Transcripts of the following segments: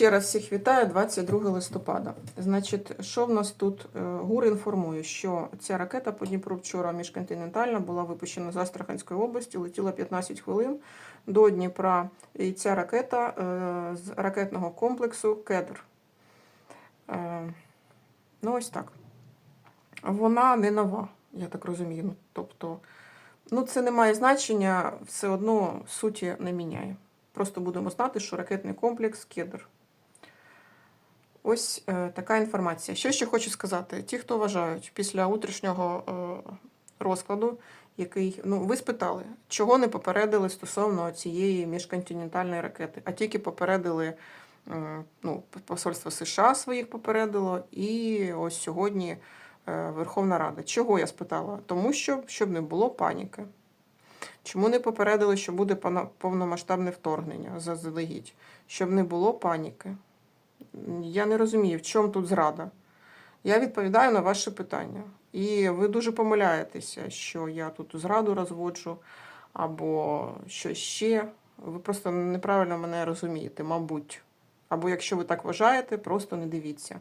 Ще раз всіх вітаю, 22 листопада. Значить, що в нас тут? Е, ГУР інформує, що ця ракета по Дніпру вчора міжконтинентальна була випущена з Астраханської області, летіла 15 хвилин до Дніпра. І ця ракета е, з ракетного комплексу Кедр. Е, Ну, ось так. Вона не нова, я так розумію. Ну, Тобто, ну, це не має значення, все одно суті не міняє. Просто будемо знати, що ракетний комплекс Кедр. Ось е, така інформація. Що ще хочу сказати? Ті, хто вважають після утрішнього е, розкладу, який, ну, ви спитали, чого не попередили стосовно цієї міжконтинентальної ракети, а тільки попередили е, ну, посольство США своїх попередило, і ось сьогодні Верховна Рада. Чого я спитала? Тому що щоб не було паніки. Чому не попередили, що буде повномасштабне вторгнення заздалегідь? Щоб не було паніки. Я не розумію, в чому тут зрада. Я відповідаю на ваше питання. І ви дуже помиляєтеся, що я тут зраду розводжу або щось ще. Ви просто неправильно мене розумієте, мабуть. Або якщо ви так вважаєте, просто не дивіться.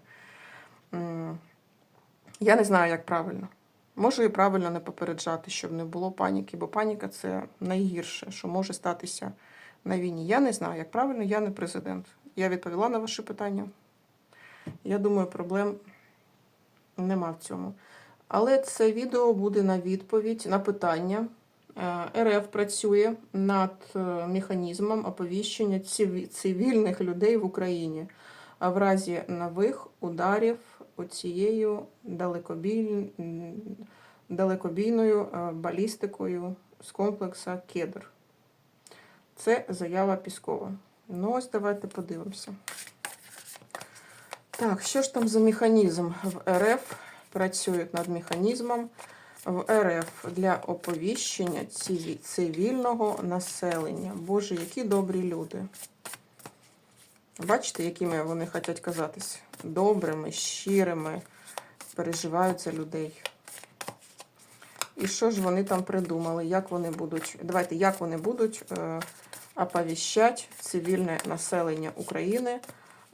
Я не знаю, як правильно. Можу і правильно не попереджати, щоб не було паніки, бо паніка це найгірше, що може статися на війні. Я не знаю, як правильно, я не президент. Я відповіла на ваше питання. Я думаю, проблем нема в цьому. Але це відео буде на відповідь на питання. Е, РФ працює над е, механізмом оповіщення цивільних людей в Україні в разі нових ударів оцією далекобіль... далекобійною е, балістикою з комплексу Кедр. Це заява Піскова. Ну, ось давайте подивимося. Так, що ж там за механізм в РФ? Працюють над механізмом в РФ для оповіщення цивільного населення. Боже, які добрі люди. Бачите, якими вони хочуть казатись? Добрими, щирими, переживають за людей. І що ж вони там придумали? Як вони будуть, давайте, як вони будуть е, оповіщати цивільне населення України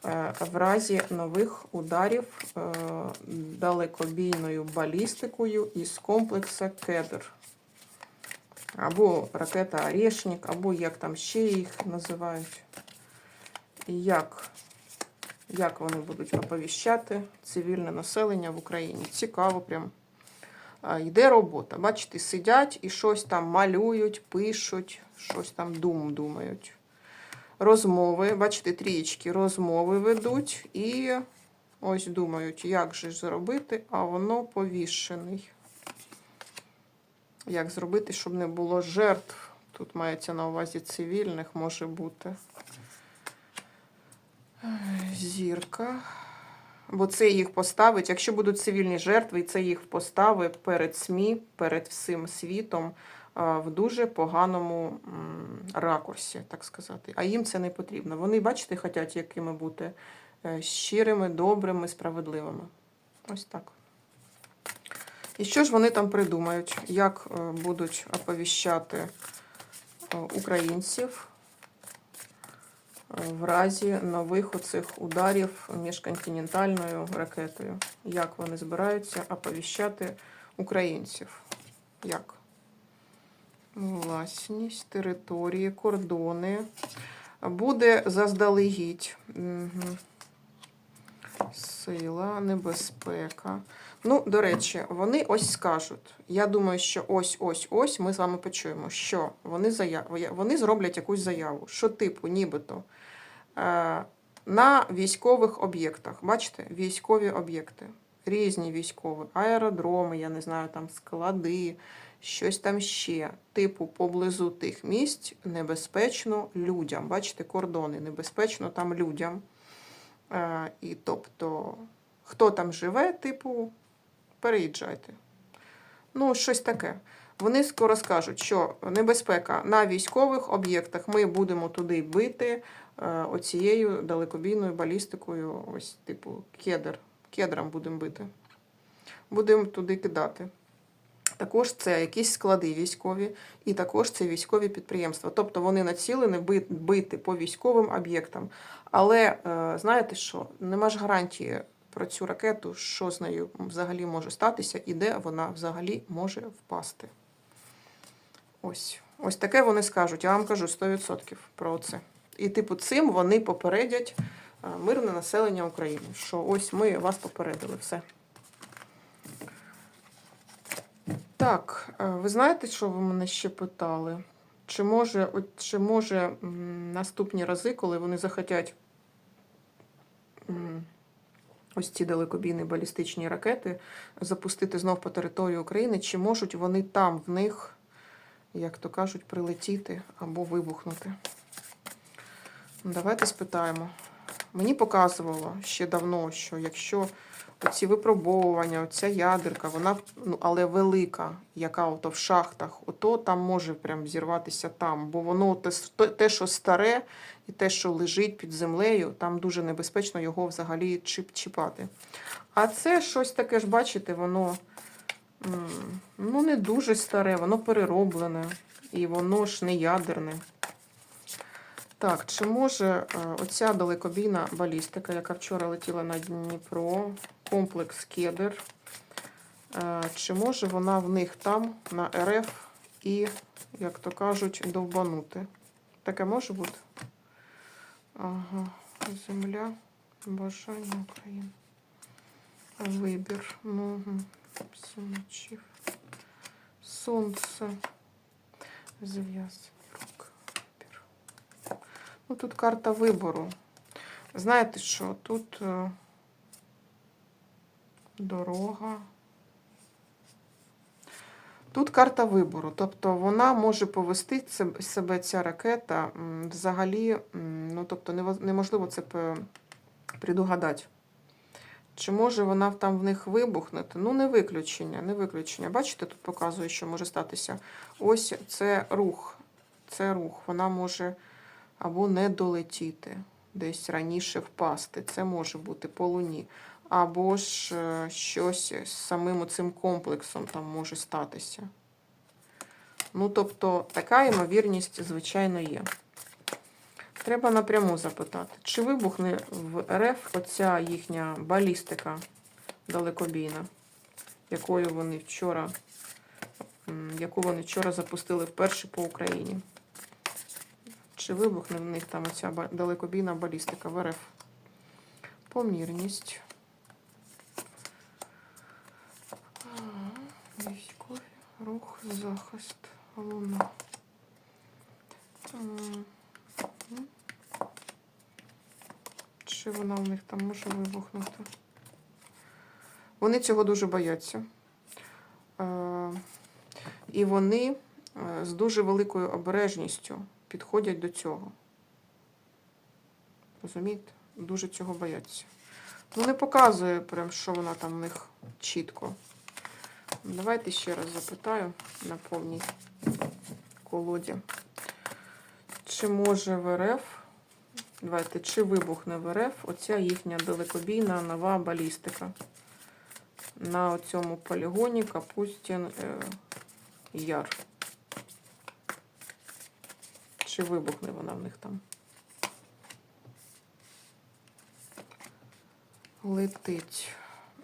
е, в разі нових ударів е, далекобійною балістикою із комплексу Кедр. Або ракета Орешник, або як там ще їх називають. Як, як вони будуть оповіщати цивільне населення в Україні? Цікаво прям. Йде робота. Бачите, сидять і щось там малюють, пишуть, щось там дум думають. Розмови, бачите, трієчки, розмови ведуть і ось думають, як же зробити, а воно повішений. Як зробити, щоб не було жертв? Тут мається на увазі цивільних, може бути. Зірка. Бо це їх поставить. Якщо будуть цивільні жертви, і це їх поставить перед СМІ, перед всім світом в дуже поганому ракурсі, так сказати. А їм це не потрібно. Вони, бачите, хочуть якими бути е, щирими, добрими, справедливими. Ось так. І що ж вони там придумають? Як е, будуть оповіщати е, українців? В разі нових оцих ударів міжконтинентальною ракетою. Як вони збираються оповіщати українців? Як? Власність, території, кордони. Буде заздалегідь. Угу. Сила, небезпека. Ну, до речі, вони ось скажуть. Я думаю, що ось ось ось ми з вами почуємо, що вони заяв... вони зроблять якусь заяву, що типу, нібито е, на військових об'єктах. Бачите, військові об'єкти, різні військові, аеродроми, я не знаю, там склади, щось там ще. Типу, поблизу тих місць небезпечно людям. Бачите, кордони, небезпечно там людям. Е, І тобто, хто там живе, типу, переїжджайте. Ну, щось таке. Вони скоро скажуть, що небезпека на військових об'єктах ми будемо туди бити е, оцією далекобійною балістикою, ось, типу, кедр. Кедром будемо бити. Будемо туди кидати. Також це якісь склади військові, і також це військові підприємства. Тобто вони націлені бити по військовим об'єктам. Але е, знаєте що? Нема ж гарантії про цю ракету, що з нею взагалі може статися і де вона взагалі може впасти. Ось. Ось таке вони скажуть. Я вам кажу 100% про це. І, типу, цим вони попередять е, мирне населення України. Що ось ми вас попередили. Все. Так, е, ви знаєте, що ви мене ще питали? Чи може, от, чи може наступні рази, коли вони захотять ось ці далекобійні балістичні ракети запустити знов по території України, чи можуть вони там в них, як то кажуть, прилетіти або вибухнути? Давайте спитаємо. Мені показувало ще давно, що якщо оці випробовування, оця ядерка, вона ну, але велика, яка ото в шахтах, ото там може прям зірватися там, бо воно те- те, що старе, і те, що лежить під землею, там дуже небезпечно його взагалі чіп, чіпати. А це щось таке ж, бачите, воно ну, не дуже старе, воно перероблене, і воно ж не ядерне. Так, чи може е, оця далекобійна балістика, яка вчора летіла на Дніпро, комплекс Кедр, е, чи може вона в них там на РФ і, як то кажуть, довбанути? Таке може бути? Ага, земля, бажання України. Вибір. Ну, угу. Сонце. Зв'яз. Ну, тут карта вибору. Знаєте що? Тут е, дорога. Тут карта вибору. Тобто вона може повести себе ця ракета взагалі, ну тобто неможливо це предугадати. Чи може вона там в них вибухнути? Ну, не виключення, не виключення. Бачите, тут показує, що може статися. Ось це рух. Це рух. Вона може або не долетіти, десь раніше впасти. Це може бути по луні. Або ж е, щось з самим цим комплексом там може статися. Ну, тобто, така ймовірність, звичайно, є. Треба напряму запитати, чи вибухне в РФ оця їхня балістика далекобійна, якою вони вчора, яку вони вчора запустили вперше по Україні. Чи вибухне в них там оця далекобійна балістика в РФ? Помірність. Військові, рух, захист, луна. Чи вона в них там може вибухнути? Вони цього дуже бояться. Е, І вони е, з дуже великою обережністю підходять до цього. Розумієте? Дуже цього бояться. Ну, не показує прям, що вона там в них чітко. Давайте ще раз запитаю на повній колоді. Чи може в РФ, давайте, чи вибухне в РФ оця їхня далекобійна нова балістика на цьому полігоні Капустін е, Яр. Чи вибухне вона в них там? Летить.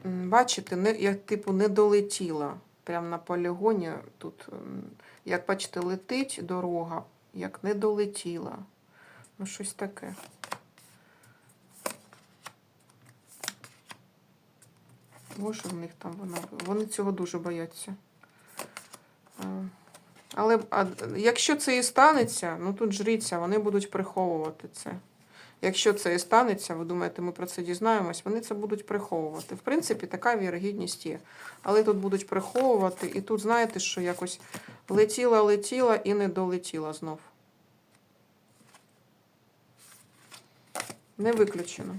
Бачите, не, як типу не долетіла. Прямо на полігоні тут, як бачите, летить дорога, як не долетіла. Ну, щось таке. Може, в них там вона. Вони цього дуже бояться. Але а, якщо це і станеться, ну тут жріться, вони будуть приховувати це. Якщо це і станеться, ви думаєте, ми про це дізнаємось, вони це будуть приховувати. В принципі, така вірогідність є. Але тут будуть приховувати, і тут, знаєте, що якось летіла, летіла і не долетіла знов. Не виключено.